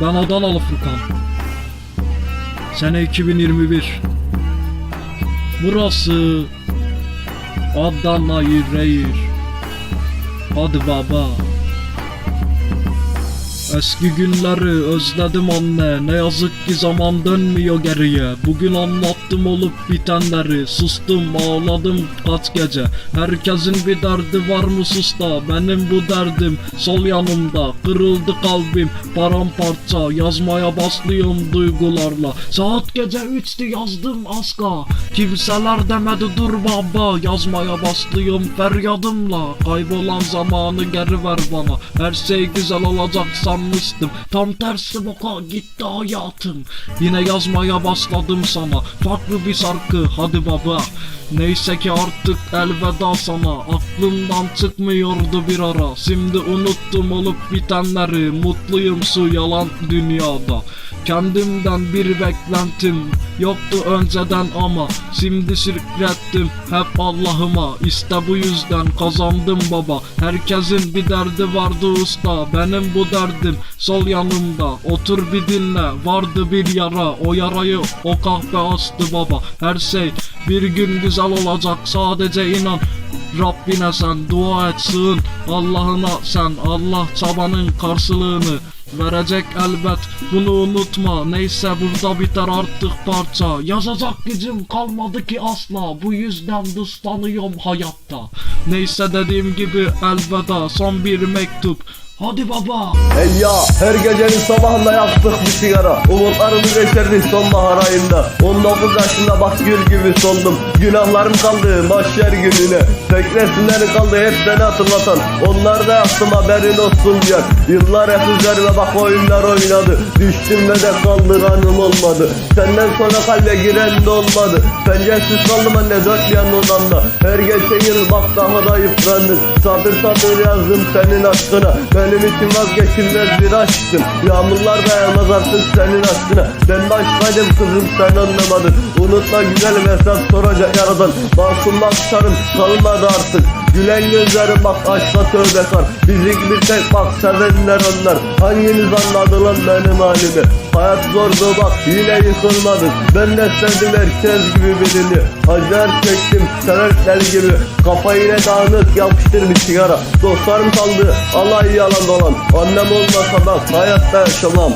Ben Adanalı Furkan. Sene 2021. Burası Adana Yüreğir. Hadi baba. Eski günleri özledim anne. Ne yazık ki zaman dönmüyor geriye. Bugün anlattım olup bitenleri. Sustum ağladım kaç gece. Herkesin bir derdi var mı sus da Benim bu derdim sol yanımda. Kırıldı kalbim paramparça. Yazmaya başlıyorum duygularla. Saat gece üçtü yazdım aska Kimseler demedi dur baba. Yazmaya başlıyorum feryadımla. Kaybolan zamanı geri ver bana. Her şey güzel olacak sanmıştım Tam tersi boka gitti hayatım. Yine yazmaya başladım sana. Farklı bir şarkı hadi baba. Neyse ki artık elveda sana. Aklımdan çıkmıyordu bir ara. Şimdi unuttum olup bitenleri. Mutluyum şu yalan dünyada. Kendimden bir beklentim Yoktu önceden ama Şimdi şirkettim hep Allah'ıma. İşte bu yüzden kazandım baba. Herkesin bir derdi vardı usta. Benim bu derdim sol yanımda Otur bir dinle. Vardı bir yara O yarayı o kahve açtı baba. Her şey bir gün güzel olacak sadece inan. Rabbine sen dua et sığın. Allah'ına sen Allah çabanın karşılığını Verecek elbet. Bunu unutma Neyse burada biter artık parça. Yazacak gücüm kalmadı ki asla Bu yüzden dışlanıyorum hayatta. Neyse dediğim gibi elveda Son bir mektup Hadi baba. Hey ya her gecenin sabahında yaktık bir sigara. Umutlarımız yeşerdi sonbahar ayında. 19 yaşında bak gül gibi soldum Günahlarım kaldı mahşer gününe. Tek resimleri kaldı hep seni hatırlatan. Onlar da yaptım haberin olsun diye Yıllar hep üzerime bak oyunlar oynadı. Düştüm ve de kaldıranım olmadı. Senden sonra kalbe giren de olmadı. Penceresiz kaldım anne dört yanından da Her geçen yıl bak daha da yıprandık Satır satır yazdım senin aşkına Benim için vazgeçilmez bir aşktın. Yağmurlar dayanmaz artık senin aşkına. Ben başkaydım kızım sen anlamadın. Unutma güzelim hesap soracak yaradan. Masum bakışlarım kalmadı artık Gülen gözlerim bak aşka tövbe kar Bizi bir tek bak sevenler onlar Hanginiz anladı lan benim halimi? Hayat zordu bak yine yıkılmadık Ben de sevdim herkes gibi birini Acılar çektim sever deli gibi. Kafa yine dağınık yapıştır bir sigara. Dostlarım kaldı alay yalan dolan. Annem olmasa bak hayatta yaşamam